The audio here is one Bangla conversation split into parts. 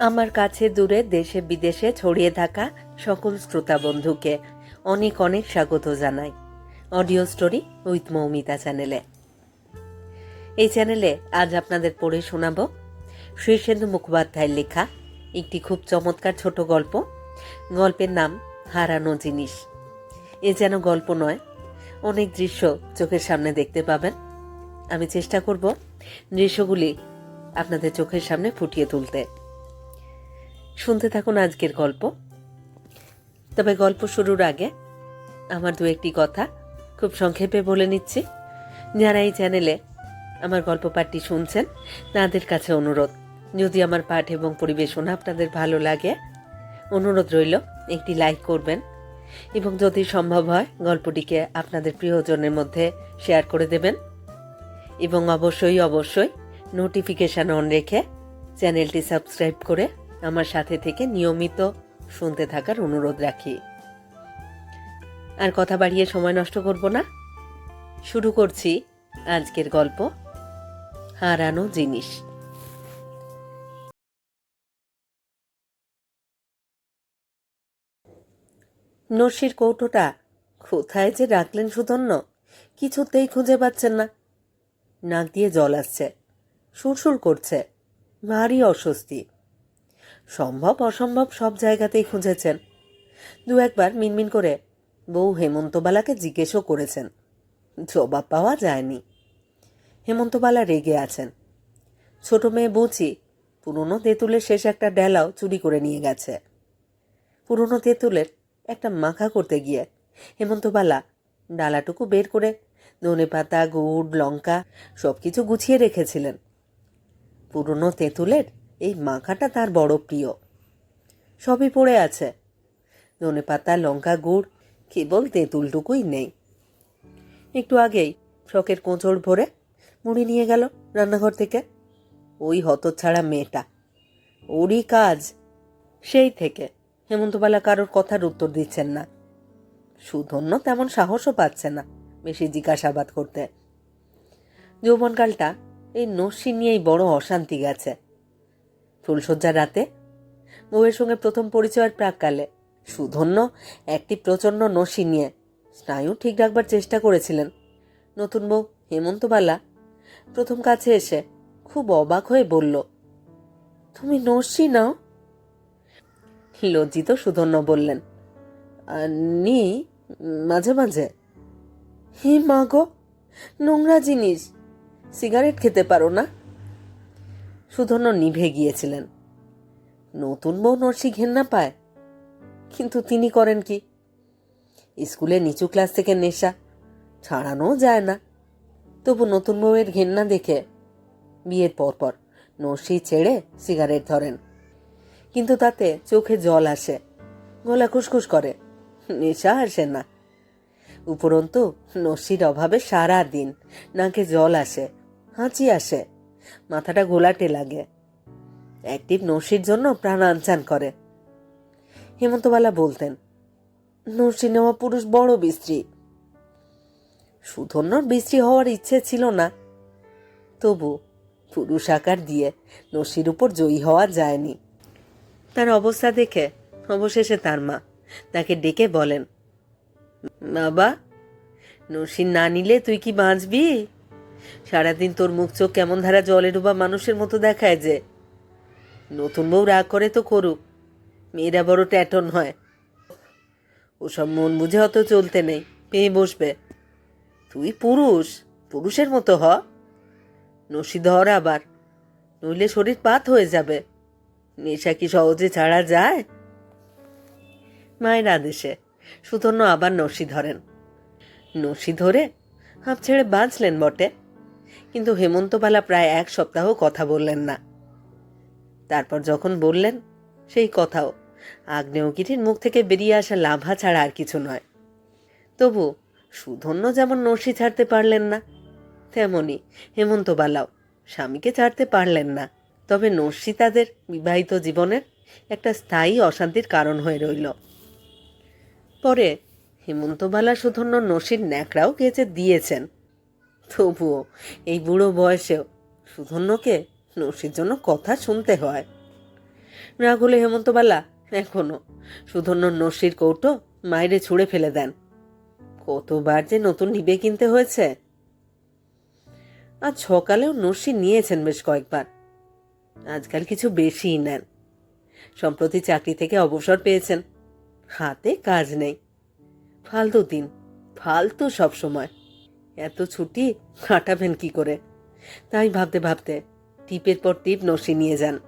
আমার কাছে দূরে দেশে বিদেশে ছড়িয়ে থাকা সকল শ্রোতা বন্ধুকে অনেক অনেক স্বাগত জানাই। অডিও স্টোরি উইথ মৌমিতা চ্যানেলে। এই চ্যানেলে আজ আপনাদের পড়ে শোনাব শীর্ষেন্দু মুখোপাধ্যায়ের লেখা একটি খুব চমৎকার ছোট গল্প। গল্পের নাম হারানো জিনিস। এ যেন গল্প নয়, অনেক দৃশ্য চোখের সামনে দেখতে পাবেন। আমি চেষ্টা করব দৃশ্যগুলি আপনাদের চোখের সামনে ফুটিয়ে তুলতে। শুনতে থাকুন আজকের গল্প। তবে গল্প শুরুর আগে আমার দু একটি কথা খুব সংক্ষেপে বলে নিচ্ছি। যারা এই চ্যানেলে আমার গল্প পাঠটি শুনছেন, তাদের কাছে অনুরোধ, যদি আমার পাঠ এবং পরিবেশনা আপনাদের ভালো লাগে, অনুরোধ রইল, একটি লাইক করবেন এবং যদি সম্ভব হয়, গল্পটিকে আপনাদের প্রিয়জনের মধ্যে শেয়ার করে দেবেন এবং অবশ্যই অবশ্যই নোটিফিকেশান অন রেখে চ্যানেলটি সাবস্ক্রাইব করে আমার সাথে থেকে নিয়মিত শুনতে থাকার অনুরোধ রাখি। আর কথা বাড়িয়ে সময় নষ্ট করব না। শুরু করছি আজকের গল্প, হারানো জিনিস। নসির কৌটোটা কোথায় যে রাখলেন সুধন্য, কিছুতেই খুঁজে পাচ্ছেন না। নাক দিয়ে জল আসছে সুরসুর করছে, ভারী অস্বস্তি। সম্ভব, অসম্ভব, সব জায়গাতেই খুঁজেছেন। দু একবার মিনমিন করে বউ হেমন্তবালাকে জিজ্ঞেসও করেছেন। জবাব পাওয়া যায়নি। হেমন্তবালা রেগে আছেন। ছোট মেয়ে বুঝি পুরনো তেঁতুলের শেষ একটা ডেলাও চুরি করে নিয়ে গেছে। পুরনো তেঁতুলের একটা মাখা করতে গিয়ে হেমন্তবালা ডালাটুকু বের করে ধনে পাতা, গুড়, লঙ্কা সব কিছু গুছিয়ে রেখেছিলেন। পুরনো তেঁতুলের এই মাখাটা তার বড় প্রিয়। সবই পড়ে আছে। ধনে পাতা, লঙ্কা গুড়, কেবল তেঁতুলটুকুই নেই। একটু আগেই ফ্রকের কোঁচড় ভরে মুড়ি নিয়ে গেল রান্নাঘর থেকে। ওই হতচ্ছাড়া মেয়েটা। ওরই কাজ। সেই থেকে হেমন্তবালা কারোর কথার উত্তর দিচ্ছেন না। সুধন্য তেমন সাহসও পাচ্ছে না বেশি জিজ্ঞাসাবাদ করতে। যৌবনকালটা এই নস্যি নিয়েই বড় অশান্তি গেছে। ফুলশয্যার রাতে? বউয়ের সঙ্গে প্রথম পরিচয়ের প্রাককালে। সুধন্য একটি প্রচণ্ড নসি নিয়ে। স্নায়ু ঠিক রাখবার চেষ্টা করেছিলেন। নতুন বউ হেমন্তবালা প্রথম কাছে এসে খুব অবাক হয়ে বলল তুমি নসি নাও? লজ্জিত সুধন্য বললেন "আহ, নি মাঝে মাঝে। হে মা গো নোংরা জিনিস। সিগারেট খেতে পারো না? সুধন্য নিভে গিয়েছিলেন। নতুন বউ নর্সি ঘেন্না পায়, কিন্তু তিনি করেন কি? স্কুলে নিচু ক্লাস থেকে নেশা ছাড়ানোও যায় না। তবু নতুন বউয়ের ঘেন্না দেখে বিয়ের পরপর নর্সি ছেড়ে সিগারেট ধরেন। কিন্তু তাতে চোখে জল আসে, গলা খুসখুস করে, নেশা আসে না। উপরন্তু নসির অভাবে সারা দিন নাকে জল আসে, হাঁচি আসে। মাথাটা গোলাটে লাগে। অ্যাক্টিভ নসির জন্য প্রাণ আনচান করে। হেমন্তবালা বলতেন নসি নেওয়া পুরুষ বড় বিশ্রী। সুধন্যর বিশ্রী হওয়ার ইচ্ছে ছিল না। তবু পুরুষ আকার দিয়ে নসির উপর জয়ী হওয়া যায়নি। তার অবস্থা দেখে অবশেষে তার মা তাকে ডেকে বলেন, বাবা নসিন না নিলে তুই কি বাঁচবি? সারাদিন তোর মুখ চোখ কেমন ধারা জলে ডোবা মানুষের মতো দেখায় যে। নতুন বউ রাগ করে তো করুক। মেয়েরা বড় ট্যাটন হয়। ওসব মন বুঝে অত চলতে নেই। পেয়ে বসবে। তুই পুরুষ, পুরুষের মতো হ। নসি ধর আবার। নইলে শরীর পাত হয়ে যাবে। নেশা কি সহজে ছাড়া যায়? মায়ের আদেশে। সুধন্য আবার নসি ধরেন। নসি ধরে হাঁপ ছেড়ে বাঁচলেন বটে। কিন্তু হেমন্তবালা প্রায় এক সপ্তাহ কথা বললেন না। তারপর যখন বললেন, সেই কথাও, আগ্নেয়গিরির মুখ থেকে বেরিয়ে আসা লাভা ছাড়া আর কিছু নয়। তবু সুধন্য যেমন নসি ছাড়তে পারলেন না, তেমনি হেমন্তবালাও স্বামীকে ছাড়তে পারলেন না। তবে নস্যি তাদের বিবাহিত জীবনের একটা স্থায়ী অশান্তির কারণ হয়ে রইল। পরে হেমন্তবালা সুধন্য নসির ন্যাকড়াও গেছে দিয়েছেন। তবুও এই বুড়ো বয়সেও সুধন্যকে নসির জন্য কথা শুনতে হয়। রাগ হলে হেমন্তবালা এখনও সুধন্য নস্যির কৌটো মাইরে ছুঁড়ে ফেলে দেন। কতবার যে নতুন নিবে কিনতে হয়েছে। আজ সকালেও নস্যি নিয়েছেন বেশ কয়েকবার। আজকাল কিছু বেশিই নেন। সম্প্রতি চাকরি থেকে অবসর পেয়েছেন। হাতে কাজ নেই। ফালতু দিন, ফালতু সব সময়। এত ছুটি কাটাবেন কি করে? তাই ভাবতে ভাবতে টিপের পর টিপ নসি নিয়ে যান।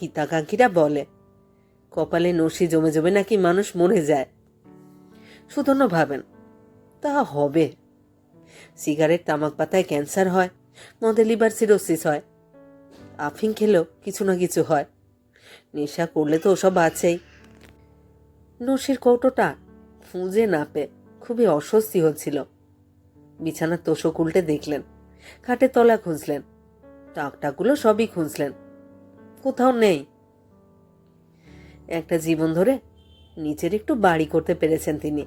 হিতাকাঙ্ক্ষীরা বলে, কপালে নসি জমে জমে নাকি মানুষ মরে যায়? সুধন্য ভাবেন, তা হবে। সিগারেট, তামাক পাতায় ক্যান্সার হয়, মদে লিভার সিরোসিস হয় আফিং খেলেও কিছু না কিছু হয়। নেশা করলে তো ওসব আছেই। নসির কৌটোটা খুঁজে না পেয়ে খুবই অস্বস্তি হচ্ছিল। বিছানার তোষক উল্টে দেখলেন। খাটের তলা খুঁজলেন। টাকটাগুলো সবই খুঁজলেন। কোথাও নেই। একটা জীবন ধরে নিচের একটু বাড়ি করতে পেরেছেন তিনি।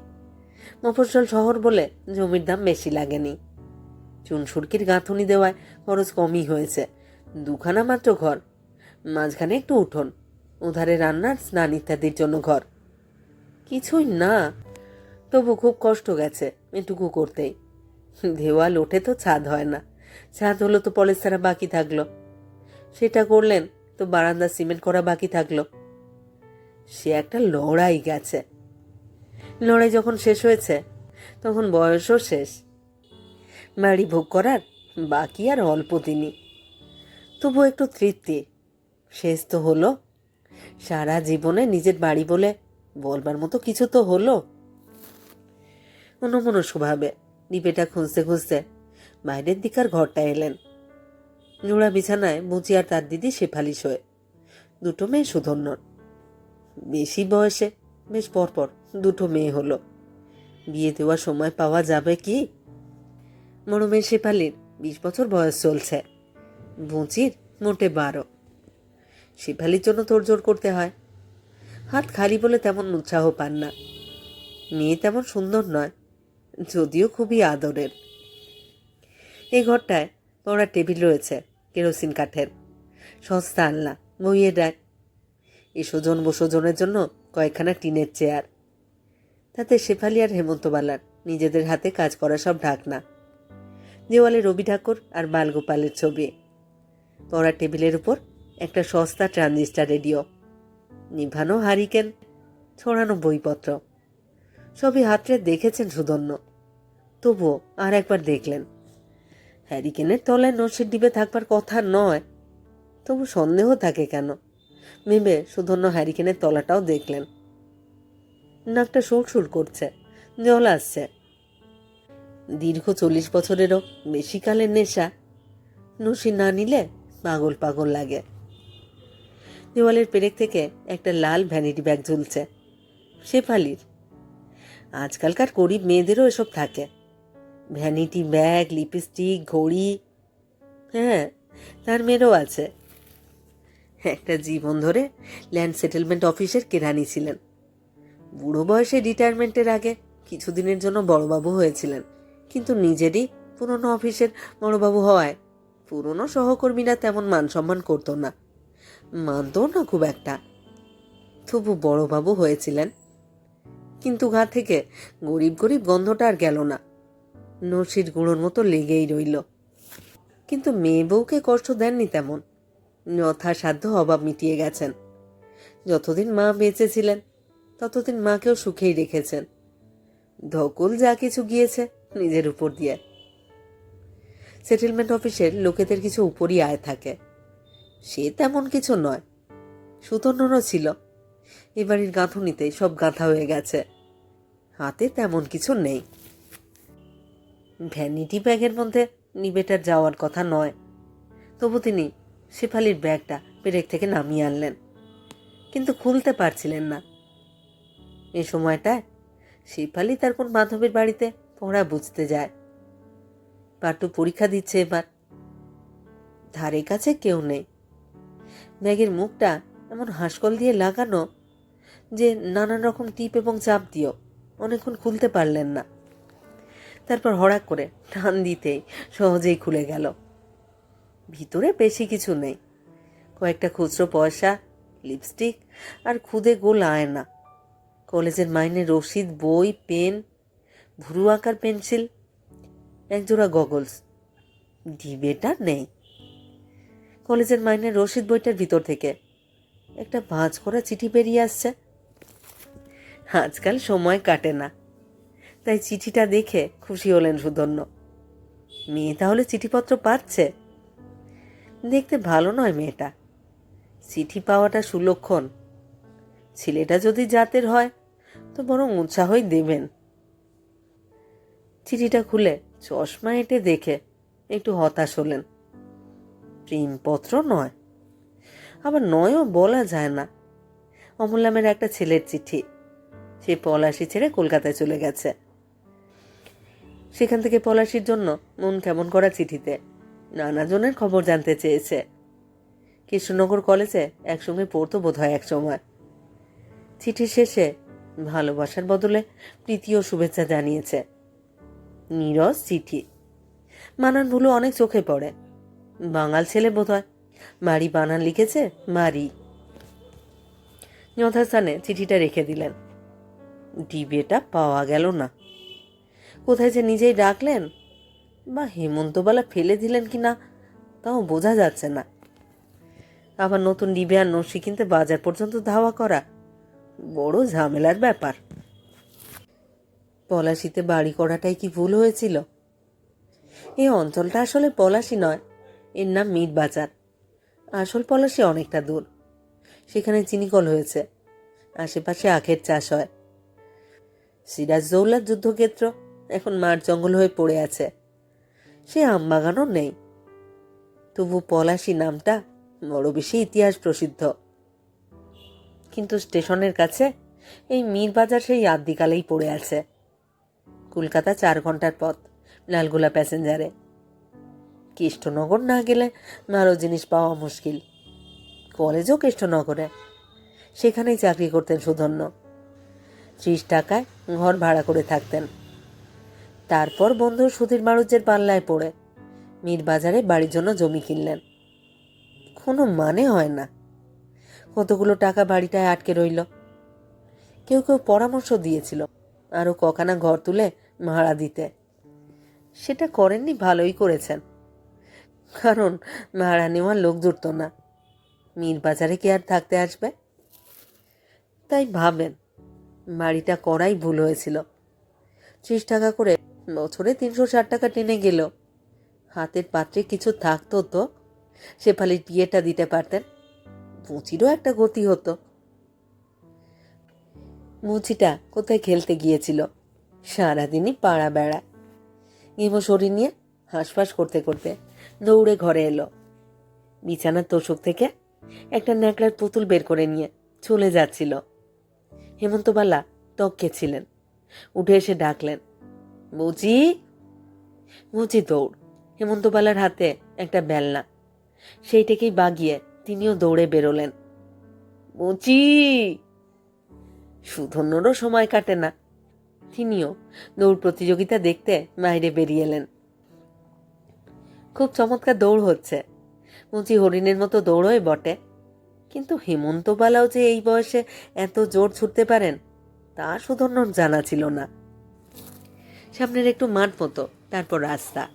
মফস্বল শহর বলে জমির দাম বেশি লাগেনি। চুন সুরকির গাঁথুনি দেওয়ায় খরচ কমই হয়েছে। দুখানা মাত্র ঘর। মাঝখানে একটু উঠোন। উধারে রান্নার স্নান ইত্যাদির জন্য ঘর। কিছুই না। তবু খুব কষ্ট গেছে এটুকু করতেই। দেওয়াল ওঠে তো ছাদ হয় না। ছাদ হলো তো পলেস্তারা বাকি থাকল। সেটা করলেন, তো বারান্দা সিমেন্ট করা বাকি থাকল। সে একটা লড়াই গেছে। লড়াই যখন শেষ হয়েছে, তখন বয়সও শেষ। বাড়ি ভোগ করার বাকি আর অল্প দিনই। তবু একটু তৃপ্তি। শেষ তো হলো। সারা জীবনে নিজের বাড়ি বলে বলবার মতো কিছু তো হলো। অন্যমনস্কভাবে ডিপেটা খুঁজতে খুঁজতে বাইরের দিকার ঘরটা এলেন। জোড়া বিছানায় মুচি আর তার দিদি শেফালি শোয়ে দুটো মেয়ে সুধন্যর বেশি বয়সে, বেশ পরপর দুটো মেয়ে হলো। বিয়ে দেওয়ার সময় পাওয়া যাবে কি? মেয়ে শেফালির বিশ বছর বয়স চলছে। বুঁচির মোটে বারো। শেফালির জন্য তোড়জোড় করতে হয়। হাত খালি বলে তেমন উৎসাহ পান না। মেয়ে তেমন সুন্দর নয়। যদিও খুবই আদরের। এই ঘরটায় পড়ার টেবিল রয়েছে, কেরোসিন কাঠের। সস্তা আনলা বইয়ে দেয় এই সুজন বসুজনের জন্য কয়েকখানা টিনের চেয়ার। তাতে শেফালি আর হেমন্তবালার নিজেদের হাতে কাজ করা সব ঢাকনা। দেওয়ালে রবি ঠাকুর আর বালগোপালের ছবি। পড়ার টেবিলের উপর একটা সস্তা ট্রানজিস্টার রেডিও। নিভানো হারিকেন, ছড়ানো বইপত্র। সবই হাতরে দেখেছেন সুধন্য তবুও আর একবার দেখলেন। হ্যারিকেনের তলায় নসির ডিবে থাকবার কথা নয়, তবু সন্দেহ থাকে কেন? ভেবে সুধন্য হ্যারিকেনের তলাটাও দেখলেন। নাকটা সুরসুর করছে, জল আসছে। দীর্ঘ চল্লিশ বছরেরও বেশি কালের নেশা নসি না নিলে পাগল পাগল লাগে। দেওয়ালের পেরেক থেকে একটা লাল ভ্যানিটি ব্যাগ ঝুলছে, শেফালির। আজকালকার গরিব মেয়েদেরও এসব থাকে। ভ্যানিটি ব্যাগ লিপস্টিক ঘড়ি হ্যাঁ তার মেয়েরও আছে। একটা জীবন ধরে ল্যান্ড সেটেলমেন্ট অফিসের কেরানি ছিলেন। বুড়ো বয়সে রিটায়ারমেন্টের আগে কিছুদিনের জন্য বড়বাবু হয়েছিলেন। কিন্তু নিজেরই পুরনো অফিসের বড়বাবু হওয়ায় পুরনো সহকর্মীরা তেমন মান সম্মান করতো না। মানতো না খুব একটা। তবু বড়বাবু হয়েছিলেন। কিন্তু গা থেকে গরিব গরিব গন্ধটা আর গেল না। নসির গুঁড়োর মতো লেগেই রইল। কিন্তু মেয়ে বউকে কষ্ট দেননি তেমন। যথাসাধ্য অভাব মিটিয়ে গেছেন। যতদিন মা বেঁচে ছিলেন, ততদিন মাকেও সুখেই রেখেছেন। ধকল যা কিছু গিয়েছে নিজের উপর দিয়ে। সেটেলমেন্ট অফিসের লোকেদের কিছু উপরই আয় থাকে। সে তেমন কিছু নয়। সুতন্নরও ছিল। এবাড়ির গাঁথুনিতে সব গাঁথা হয়ে গেছে। হাতে তেমন কিছু নেই। ভ্যানিটি ব্যাগের মধ্যে নিবেটার যাওয়ার কথা নয়। তবু তিনি শেফালির ব্যাগটা পেরেক থেকে নামিয়ে আনলেন, কিন্তু খুলতে পারছিলেন না। এ সময়টায় শেফালি তার কোন বান্ধবীর বাড়িতে পড়া বুঝতে যায়। পাট্টু পরীক্ষা দিচ্ছে এবার। ধারে কাছে কেউ নেই। ব্যাগের মুখটা এমন হাঁসকল দিয়ে লাগানো যে নানান রকম টিপ এবং চাপ দিয়েও অনেকক্ষণ খুলতে পারলেন না। তারপর হড়াক করে টান দিতেই সহজেই খুলে গেল। ভিতরে বেশি কিছু নেই। কয়েকটা খুচরো পয়সা, লিপস্টিক আর খুদে গোল আয়না। কলেজের মাইনে রসিদ, বই, পেন, ভুরু আঁকার পেন্সিল, একজোড়া গগলস। ডিবেটা নেই। কলেজের মাইনে রসিদ বইটার ভিতর থেকে একটা ভাঁজ করা চিঠি বেরিয়ে আসছে। আজকাল সময় কাটে না। তাই চিঠিটা দেখে খুশি হলেন সুধন্য। মেয়ে তাহলে চিঠিপত্র পাচ্ছে? দেখতে ভালো নয় মেয়েটা। চিঠি পাওয়াটা সুলক্ষণ। ছেলেটা যদি জাতের হয়, তো বরং উৎসাহই দেবেন। চিঠিটা খুলে চশমা এঁটে দেখে একটু হতাশ হলেন। প্রেমপত্র নয়। আবার নয়ও বলা যায় না। অমূল নামের একটা ছেলের চিঠি। সে পলাশি ছেড়ে কলকাতায় চলে গেছে। সেখান থেকে পলাশির জন্য মন কেমন করা চিঠিতে নানা জনের খবর জানতে চেয়েছে। কৃষ্ণনগর কলেজে একসঙ্গে পড়তো বোধ হয় এক সময়। চিঠির শেষে ভালোবাসার বদলে প্রীতি ও শুভেচ্ছা জানিয়েছে। নীরজ চিঠি। মানান ভুলো অনেক চোখে পড়ে। বাঙাল ছেলে বোধ হয় মারি বানান লিখেছে মারি। যথাস্থানে চিঠিটা রেখে দিলেন। ডিবেটা পাওয়া গেল না। কোথায় যে নিজেই ডাকলেন? বা হেমন্তবালা ফেলে দিলেন কি না তাও বোঝা যাচ্ছে না। আবার নতুন ডিবে আর নসি কিনতে বাজার পর্যন্ত ধাওয়া করা, বড় ঝামেলার ব্যাপার। পলাশিতে বাড়ি করাটাই কি ভুল হয়েছিল? এই অঞ্চলটা আসলে পলাশি নয়, এর নাম মিট বাজার। আসল পলাশি অনেকটা দূর। সেখানে চিনিকল হয়েছে। আশেপাশে আখের চাষ হয়। সিরাজদৌল্লার যুদ্ধক্ষেত্র এখন মাঠ জঙ্গল হয়ে পড়ে আছে। সে আমবাগানও নেই। তবু পলাশি নামটা বড় বেশি ইতিহাস প্রসিদ্ধ। কিন্তু স্টেশনের কাছে এই মীর বাজার সেই আদ্যিকালেই পড়ে আছে। কলকাতা চার ঘণ্টার পথ লালগোলা প্যাসেঞ্জারে। কৃষ্ণনগর না গেলে ভালো জিনিস পাওয়া মুশকিল। কলেজও কৃষ্ণনগরে সেখানেই চাকরি করতেন সুধন্য। ত্রিশ টাকায় ঘর ভাড়া করে থাকতেন। তারপর বন্ধু সুধীর মারুজ্যের পাল্লায় পড়ে। মীর বাজারে বাড়ির জন্য জমি কিনলেন। কোনো মানে হয় না। কতগুলো টাকা বাড়িটায় আটকে রইল। কেউ কেউ পরামর্শ দিয়েছিল আরও কখানা ঘর তুলে ভাড়া দিতে। সেটা করেননি, ভালোই করেছেন। কারণ ভাড়া নেওয়ার লোক জুটত না। মীর বাজারে কে আর থাকতে আসবে? তাই ভাবেন। বাড়িটা করাই ভুল হয়েছিল। ত্রিশ টাকা করে বছরে তিনশো ষাট টাকা টেনে গেল। হাতের পাত্রে কিছু থাকতো তো, শেফালির বিয়েটা দিতে পারতেন। মুচিরও একটা গতি হতো। মুচিটা কোথায় খেলতে গিয়েছিল? সারাদিনই পাড়া বেড়া। গেমো শরীর নিয়ে হাঁসফাঁস করতে করতে দৌড়ে ঘরে এলো। বিছানার তোষক থেকে একটা ন্যাকড়ার পুতুল বের করে নিয়ে চলে যাচ্ছিল। হেমন্তবালা তককে ছিলেন। উঠে এসে ডাকলেন বুঝি মুচি দৌড়। হেমন্তবালার হাতে একটা বেলনা। সেইটাকেই বাগিয়ে তিনিও দৌড়ে বেরোলেন। মুচি সুধন্যরও সময় কাটে না। তিনিও দৌড় প্রতিযোগিতা দেখতে বাইরে বেরিয়ে এলেন। খুব চমৎকার দৌড় হচ্ছে। মুচি হরিণের মতো দৌড়ই বটে। কিন্তু হেমন্তবালাও যে এই বয়সে এত জোর ছুটতে পারেন, তা সুধন্যর জানা ছিল না। সামনের একটু মাঠ মতো, তারপর রাস্তা।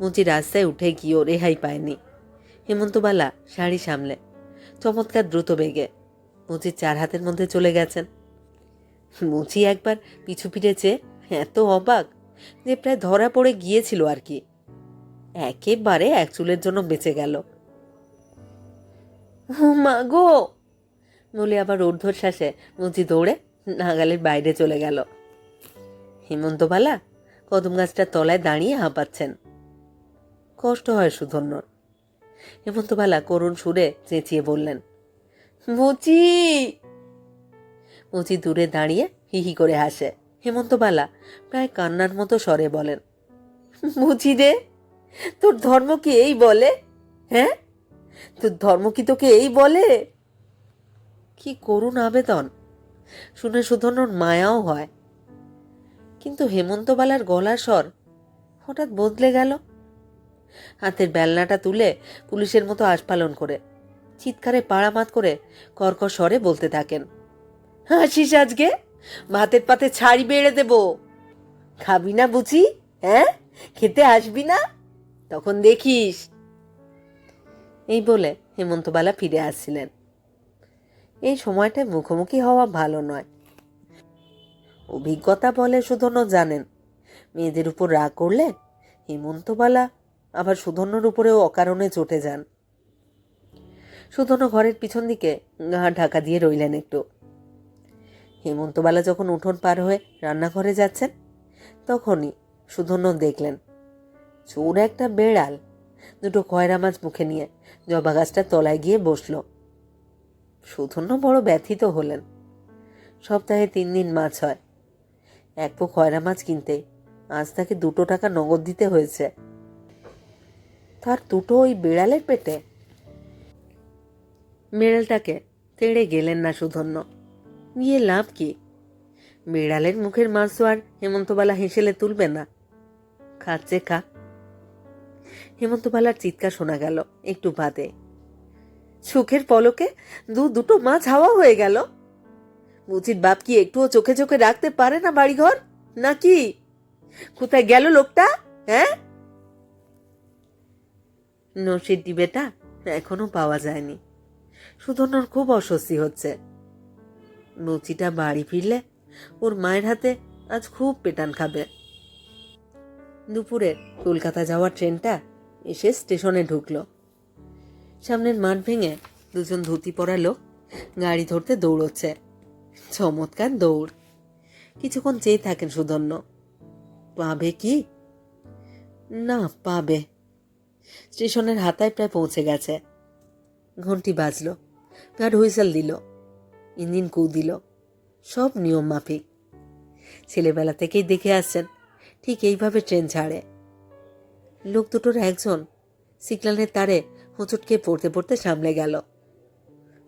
মুচি রাস্তায় উঠে গিয়েও রেহাই পায়নি। হেমন্তবালা শাড়ি সামলে, চমৎকার দ্রুত বেগে। মুচির চার হাতের মধ্যে চলে গেছেন। মুচি একবার পিছু ফিরেছে, এত অবাক যে প্রায় ধরা পড়ে গিয়েছিল আর কি। একেবারে এক চুলের জন্য বেঁচে গেল। মা গো বলে আবার ঊর্ধ্বশ্বাসে। মুচি দৌড়ে নাগালের বাইরে চলে গেল। হেমন্তবালা কদম গাছটার তলায় দাঁড়িয়ে হাঁপাচ্ছেন। কষ্ট হয় সুধন্যর। হেমন্তবালা করুণ সুরে চেঁচিয়ে বললেন, মুচি! মুচি দূরে দাঁড়িয়ে হিহি করে হাসে। হেমন্তবালা প্রায় কান্নার মতো স্বরে বলেন, মুচি রে, তোর ধর্ম কি এই বলে? হ্যাঁ? তোর ধর্ম কি তোকে এই বলে? কি করুণ আবেদন। শুনে সুধন্যর মায়াও হয়। কিন্তু হেমন্তবালার গলা স্বর হঠাৎ বদলে গেল। হাতের বেলনাটা তুলে পুলিশের মতো আস্ফালন করে চিৎকারে পাড়ামাত করে কর্কশ স্বরে বলতে থাকেন, হাসিস আজকে? ভাতের পাতে ছাড়ি বেড়ে দেব। খাবি না বুঝি? হ্যাঁ? খেতে আসবি না? তখন দেখিস এই বলে হেমন্তবালা ফিরে আসছিলেন এই সময়টায় মুখোমুখি হওয়া ভালো নয়। অভিজ্ঞতা বলে সুধন্য জানেন। মেয়েদের উপর রাগ করলে হেমন্তবালা আবার সুধন্যর উপরেও অকারণে চটে যান। সুধন্য ঘরের পিছন দিকে গা ঢাকা দিয়ে রইলেন একটু। হেমন্তবালা যখন উঠোন পার হয়ে রান্নাঘরে যাচ্ছেন, তখনই সুধন্য দেখলেন, চোর একটা বেড়াল। দুটো কয়রা মাছ মুখে নিয়ে জবা গাছটার তলায় গিয়ে বসল। সুধন্য বড় ব্যথিত হলেন। সপ্তাহে তিন দিন মাছ হয়। এক পো কয়রা মাছ কিনতে আজ তাকে দুটো টাকা নগদ দিতে হয়েছে। তার দুটো ওই বিড়ালের পেটে। বিড়ালটাকে তেড়ে গেলেন না সুধন্য। গিয়ে লাভ কি? বিড়ালের মুখের মাছ তো আর হেমন্তবালা হেসেলে তুলবে না। খাচ্ছে খা। হেমন্তবালার চিৎকার শোনা গেল, একটু বাদে। সুখের পলকে দু দুটো মাছ হাওয়া হয়ে গেল। বুচির বাপ কি একটুও চোখে চোখে রাখতে পারে না বাড়িঘর? নাকি? কোথায় গেল লোকটা হ্যাঁ? নসির ডিবেটা এখনও পাওয়া যায়নি। সুধন্যর খুব অস্বস্তি হচ্ছে। লুচিটা বাড়ি ফিরলে ওর মায়ের হাতে আজ খুব পেটান খাবে। দুপুরে কলকাতা যাওয়ার ট্রেনটা এসে স্টেশনে ঢুকলো। সামনের মাঠ ভেঙে দুজন ধুতি পরা লোক গাড়ি ধরতে দৌড়চ্ছে। চমৎকার দৌড়। কিছুক্ষণ চেয়ে থাকেন সুধন্য। পাবে কি? না, পাবে। স্টেশনের হাতায় প্রায় পৌঁছে গেছে। ঘন্টি বাজলো। গার্ড হুইসেল দিল। ইঞ্জিন কু দিল। সব নিয়ম মাফিক। ছেলেবেলা থেকেই দেখে আসছেন, ঠিক এইভাবে ট্রেন ছাড়ে। লোক দুটোর একজন সিগন্যালের তারে হোঁচটকে পড়তে পড়তে সামলে গেল।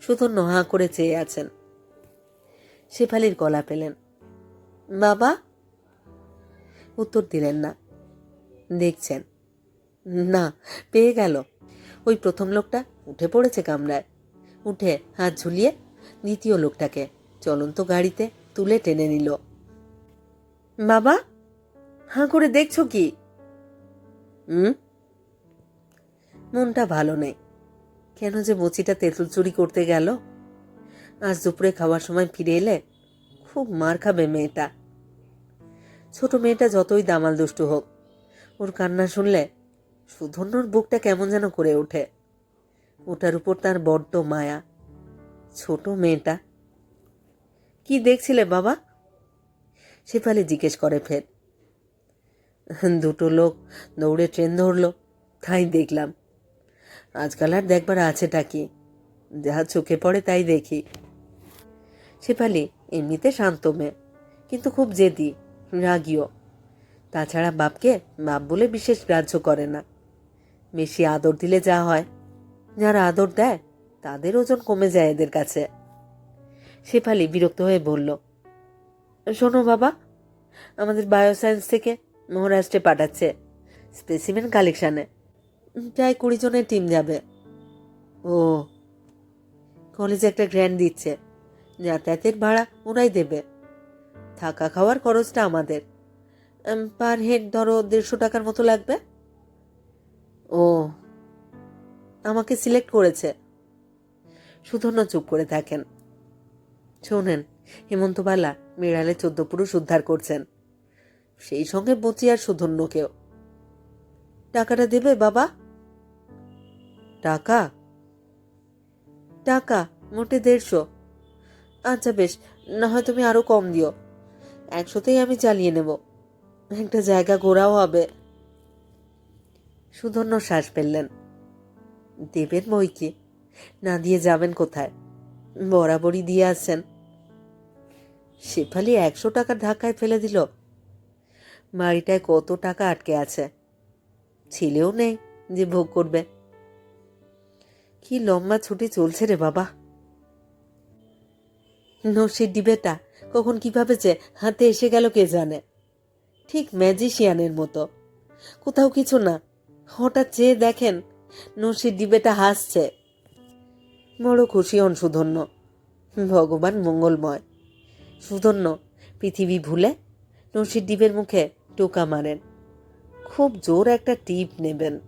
শুধু নহা করে চেয়ে আছেন। শেফালির গলা পেলেন। বাবা? উত্তর দিলেন না। দেখছেন। না, পেয়ে গেল। ওই প্রথম লোকটা উঠে পড়েছে কামরায়। উঠে হাত ঝুলিয়ে দ্বিতীয় লোকটাকে চলন্ত গাড়িতে তুলে টেনে নিল। বাবা? হাঁ করে দেখছ কি? হুম? মনটা ভালো নেই। কেন যে মুচিটা তেঁতুল চুরি করতে গেল? আজ দুপুরে খাওয়ার সময় ফিরে এলে খুব মার খাবে মেয়েটা। ছোট মেয়েটা যতই দামাল দুষ্টু হোক, ওর কান্না শুনলে সুধন্যর বুকটা কেমন যেন করে ওঠে। ওটার উপর তার বড্ড মায়া। ছোট মেয়েটা। কি দেখছিলে বাবা? শেফালি জিজ্ঞেস করে ফের। দুটো লোক দৌড়ে ট্রেন ধরলো, তাই দেখলাম। আজকাল আর দেখবার আছেটা কি যা চোখে পড়ে তাই দেখি। শেফালি এমনিতে শান্ত মেয়ে, কিন্তু খুব জেদি, রাগীয়। তাছাড়া বাপকে বাপ বলে বিশেষ গ্রাহ্য করে না। বেশি আদর দিলে যা হয়, যারা আদর দেয়, তাদের ওজন কমে যায় এদের কাছে। শেফালি বিরক্ত হয়ে বলল, শোনো বাবা, আমাদের বায়োসায়েন্স থেকে মহারাষ্ট্রে পাঠাচ্ছে। স্পেসিমেন কালেকশানে প্রায় কুড়ি জনের টিম যাবে। ও। কলেজে একটা গ্র্যান্ড দিচ্ছে। যাতায়াতের ভাড়া ওরাই দেবে। থাকা খাওয়ার খরচটা আমাদের। পার হেড ধরো দেড়শো টাকার মতো লাগবে। ও। আমাকে সিলেক্ট করেছে। সুধন্য চুপ করে থাকেন। শোনেন হেমন্তবালা বিড়ালে চোদ্দ পুরুষ উদ্ধার করছেন। সেই সঙ্গে বচি আর সুধন্যকেও টাকাটা দেবে, বাবা? টাকা? টাকা, মোটে দেড়শো। আচ্ছা বেশ, না হয় তুমি আরও কম দিও। একশোতেই আমি চালিয়ে নেব। একটা জায়গা ঘোরাও হবে। সুধন্য শ্বাস ফেললেন। দেবেন বই কি? না দিয়ে যাবেন কোথায়? বরাবরই দিয়ে আসছেন। শেফালি একশো টাকা ঢাকায় ফেলে দিল। বাড়িটায় কত টাকা আটকে আছে? ছেলেও নেই যে ভোগ করবে। কি লম্বা ছুটি চলছে রে বাবা। নসির ডিবেটা কখন কীভাবে যে হাতে এসে গেল কে জানে। ঠিক ম্যাজিশিয়ানের মতো। কোথাও কিছু না। হঠাৎ চেয়ে দেখেন নসির ডিবেটা হাসছে। বড় খুশি হন সুধন্য। ভগবান মঙ্গলময়। সুধন্য, পৃথিবী ভুলে নসির ডিবের মুখে টোকা মারেন। খুব জোর একটা টিপ নেবেন।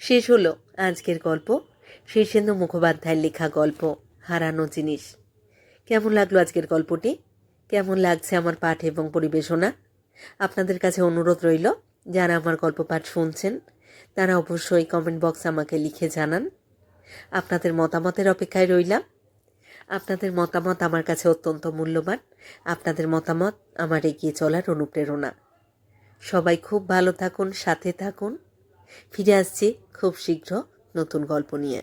শেষ হলো আজকের গল্প। শীর্ষেন্দু মুখোপাধ্যায়ের লেখা গল্প, হারানো জিনিস। কেমন লাগল আজকের গল্পটি? কেমন লাগছে আমার পাঠ এবং পরিবেশনা? আপনাদের কাছে অনুরোধ রইল, যারা আমার গল্প পাঠ শুনছেন, তারা অবশ্যই কমেন্ট বক্স আমাকে লিখে জানান। আপনাদের মতামতের অপেক্ষায় রইলাম। আপনাদের মতামত আমার কাছে অত্যন্ত মূল্যবান। আপনাদের মতামত আমার এগিয়ে চলার অনুপ্রেরণা। সবাই খুব ভালো থাকুন, সাথে থাকুন। ফিরে আসছি খুব শীঘ্র নতুন গল্প নিয়ে।